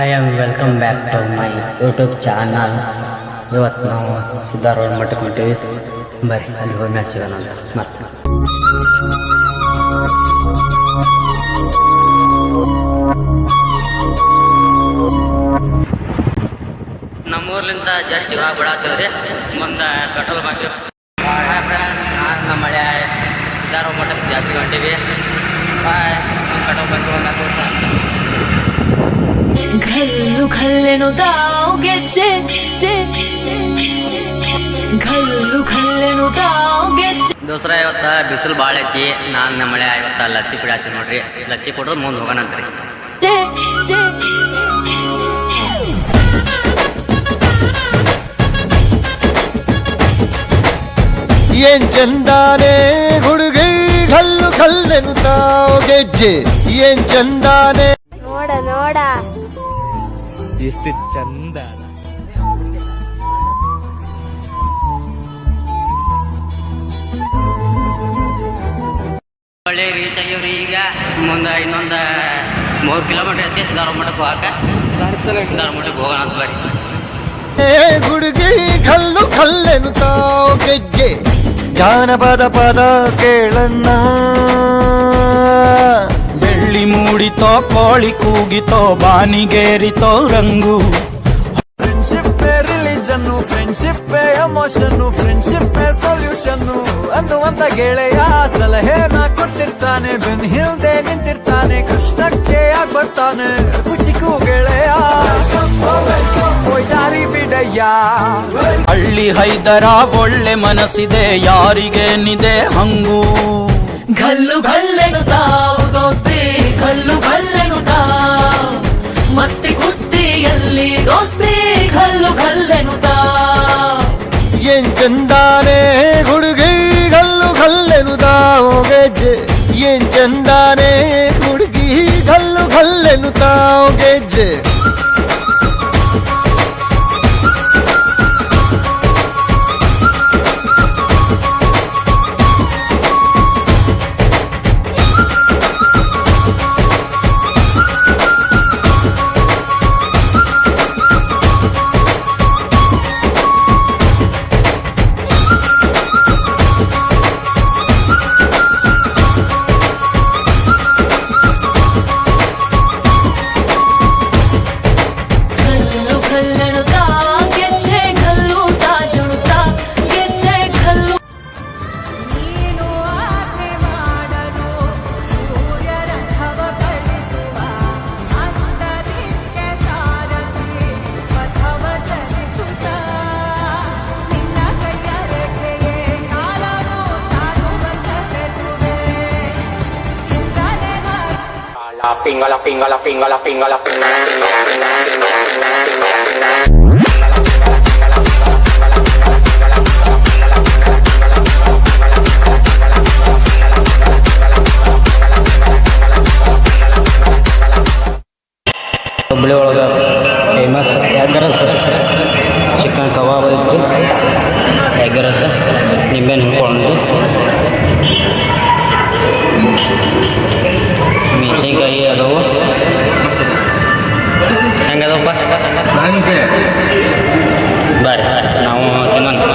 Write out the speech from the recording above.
I am welcome back to my YouTube channel ಇವತ್ತು ನಾವು ಸಿದ್ಧಾರೂಢ ಮಠಕ್ಕೆ ಹೊಂಟೀವಿ ಬರ್ರಿ, ಅಲ್ಲಿ ಹೋಗಿ ಮ್ಯಾಚ್ ಸಿಗೋಣ ಅಂತ. ಮತ್ತೆ ನಮ್ಮೂರ್ಲಿಂದ ಜಸ್ಟ್ ಇವಾಗ ಬಿಡಾತೀವಿ ರೀ ಮುಂದೆ ಪೆಟ್ರೋಲ್ ಬಂಕ್ ಫ್ರೆಂಡ್ಸ್ ನಾನು ನಮ್ಮ ಮಳೆ ಸಿದ್ಧಾರೂಢ ಮಠಕ್ಕೆ ಜಾತ್ರೆ ಹೊಂಟೀವಿ ಬಾಯ್ ಪೆಟ್ರೋಲ್ ಬಂಕ್ ಹೋಗಿ ખલ્લેનો દાવ ગેચે ಘಲ್ಲು ಖಲ್ಲೆನು ತಾವ್ಗೆ ದೋಸ್ರ ಇವತ್ತ ಬಿಸಿಲು ಭಾಳ ಐತಿ. ನಾನು ನಮ್ಮ ಮಳೆ ಇವತ್ತ ಲಸ್ಸಿ ಕುಡಿಯತ್ತಿ ನೋಡ್ರಿ. ಲಸ್ಸಿ ಕುಡಿದು ಮುಂದೆ ಹೋಗೋಣಂತ್ರಿ ಏನ್ ಚಂದಾನೆ ಹುಡುಗಿ ಘಲ್ಲು ಖಲ್ಲೆನು ತಾವ್ ಗೆಜ್ಜೆ. ಏನ್ ಚಂದಾನೆ ನೋಡ ನೋಡ. ಎಷ್ಟು ಚಂದ ಒಳ್ಳೆ ರೀಚ್ ಆಗ್ಯವ್ರಿ ಈಗ ಮುಂದೆ ಇನ್ನೊಂದು ಮೂರು ಕಿಲೋಮೀಟರ್ ಐತಿ ಸಿದ್ಧಾರೂಢ ಮಠಕ್ಕೆ ಹೋಗಾಕ ಸಿದ್ಧಾರೂಢ ಮಠಕ್ಕೆ ಹೋಗೋಣ ಅಂತ ಬರ್ರಿ ಏ ಹುಡುಗಿ ಕಲ್ಲು ಕಲ್ಲೆನು ತಾವು ಗೆಜ್ಜೆ ಜಾನಪದ ಪದ ಕೇಳಣ್ಣ ಗಾಳಿ ಮೂಡಿತೋ ಕೋಳಿ ಕೂಗಿತೋ ಬಾನಿಗೇರಿತೋ ರಂಗು. Friendship religion friendship emotion friendship solution ಅನ್ನುವಂತ ಗೆಳೆಯ ಸಲಹೆನ ಕೊಟ್ಟಿರ್ತಾನೆ ಬೆನ್ ಹಿಂದೆ ನಿಂತಿರ್ತಾನೆ ಕೃಷ್ಣಕ್ಕೆ ಯಾಕೆ ಬರ್ತಾನೆ ಕುಚಿಕು ಗೆಳೆಯ. ಹಳ್ಳಿ ಹೈದರ ಒಳ್ಳೆ ಮನಸ್ಸಿದೆ ಯಾರಿಗೇನಿದೆ ಹಂಗು. ಘಲ್ಲು ಘಲ್ಲು ಚಂದಾನೆ ಹುಡುಗಿಗಳು ಕಲ್ಲೆನುತ್ತಾಗೆಜ್ಜೆ ಏನ್ ಚಂದಾನೆ ಹುಡುಗಿ ಕಲ್ಲು ಕಲ್ಲೆನುತ್ತಾಗೆಜ್ಜೆ la pinga, la pinga, la pinga, la pinga, la pinga, la pinga. Hubballi ಒಳಗೆ ಫೇಮಸ್ ಎಗ್ ರಸ ಚಿಕನ್ ಕಬಾಬ್ ಐತಿ ಬಾ. ಬನ್ರಿ ನಾವು ತಿನ್ನೋಣ.